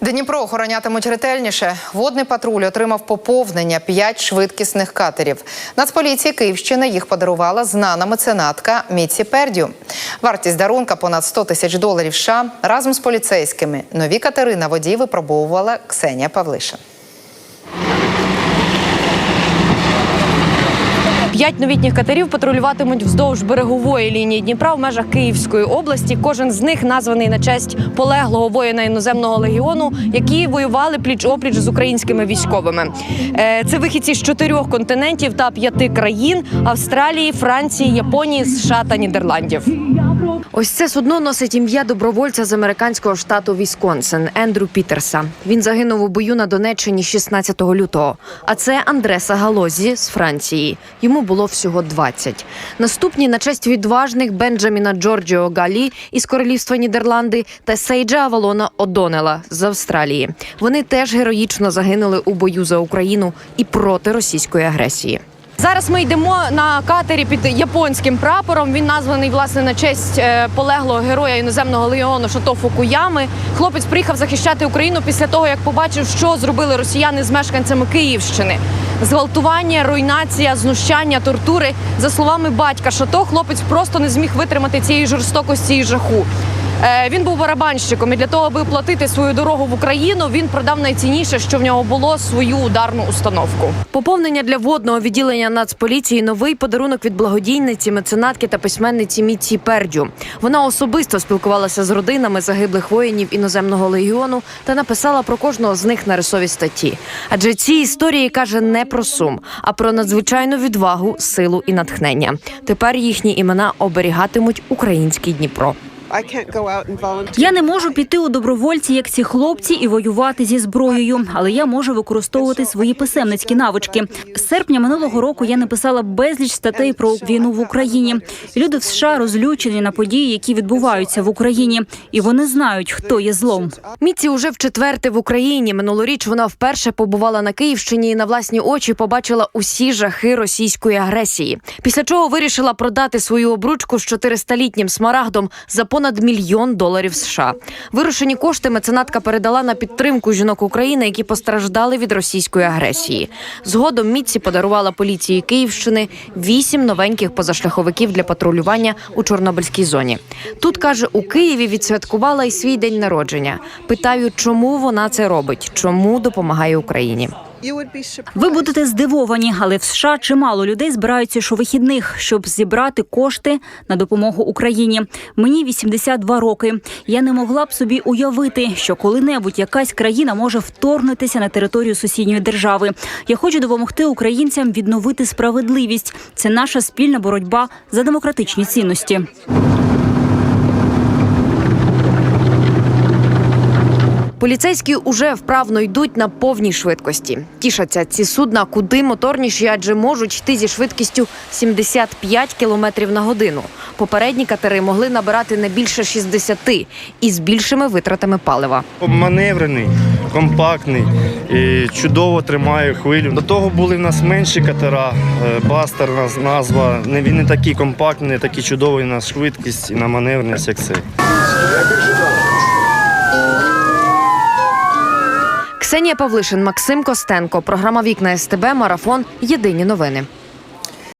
Дніпро охоронятимуть ретельніше. Водний патруль отримав поповнення п'ять швидкісних катерів. Нацполіції Київщини їх подарувала знана меценатка Міці Пердю. Вартість дарунка понад 100 тисяч доларів США. Разом з поліцейськими нові катери на воді випробовувала Ксенія Павлиша. П'ять новітніх катерів патрулюватимуть вздовж берегової лінії Дніпра в межах Київської області. Кожен з них названий на честь полеглого воїна іноземного легіону, які воювали пліч опліч з українськими військовими. Е, Це вихідці з чотирьох континентів та п'яти країн: Австралії, Франції, Японії, США та Нідерландів. Ось це судно носить ім'я добровольця з американського штату Вісконсин Ендрю Пітерса. Він загинув у бою на Донеччині 16 лютого. А це Андреса Галозі з Франції. Йому було всього 20. Наступні на честь відважних Бенджаміна Джорджіо Галі із королівства Нідерланди та Сейджа Авалона Одонела з Австралії. Вони теж героїчно загинули у бою за Україну і проти російської агресії. Зараз ми йдемо на катері під японським прапором. Він названий власне на честь е, полеглого героя іноземного легіону Шато Фукуями. Хлопець приїхав захищати Україну після того, як побачив, що зробили росіяни з мешканцями Київщини. Зґвалтування, руйнація, знущання, тортури. За словами батька Шато, хлопець просто не зміг витримати цієї жорстокості і жаху. Е, Він був барабанщиком і для того, аби оплатити свою дорогу в Україну, він продав найцінніше, що в нього було свою ударну установку. Поповнення для водного відділення Нацполіції новий подарунок від благодійниці, меценатки та письменниці Міці Пердю. Вона особисто спілкувалася з родинами загиблих воїнів іноземного легіону та написала про кожного з них нарисові статті. Адже ці історії каже не про сум, а про надзвичайну відвагу, силу і натхнення. Тепер їхні імена оберігатимуть український Дніпро. I can't go out and volunteer. Я не можу піти у добровольці, як ці хлопці, і воювати зі зброєю, але я можу використовувати свої писемницькі навички. З серпня минулого року я написала безліч статей про війну в Україні. Люди в США розлючені на події, які відбуваються в Україні, і вони знають, хто є злом. Міці уже вчетверте в Україні. Минулоріч вона вперше побувала на Київщині і на власні очі побачила усі жахи російської агресії. Після чого вирішила продати свою обручку з 400-літнім смарагдом за понад мільйон доларів США. Вирушені кошти меценатка передала на підтримку жінок України, які постраждали від російської агресії. Згодом Міці подарувала поліції Київщини вісім новеньких позашляховиків для патрулювання у Чорнобильській зоні. Тут каже, у Києві відсвяткувала і свій день народження. Питаю, чому вона це робить, чому допомагає Україні. Ви будете здивовані, але в США чимало людей збираються щовихідних, щоб зібрати кошти на допомогу Україні. Мені 82 роки. Я не могла б собі уявити, що коли-небудь якась країна може вторгнутися на територію сусідньої держави. Я хочу допомогти українцям відновити справедливість. Це наша спільна боротьба за демократичні цінності. Поліцейські уже вправно йдуть на повній швидкості. Тішаться ці судна куди моторніші, адже можуть йти зі швидкістю 75 км на годину. Попередні катери могли набирати не більше 60 і з більшими витратами палива. Маневрений, компактний, і чудово тримає хвилю. До того були в нас менші катера, е, бастер наз- назва. Не- Він не такий компактний, не такий чудовий на швидкість і на маневреність, як цей. Ксенія Павлишин, Максим Костенко. Програма Вікна СТБ. Марафон. Єдині новини.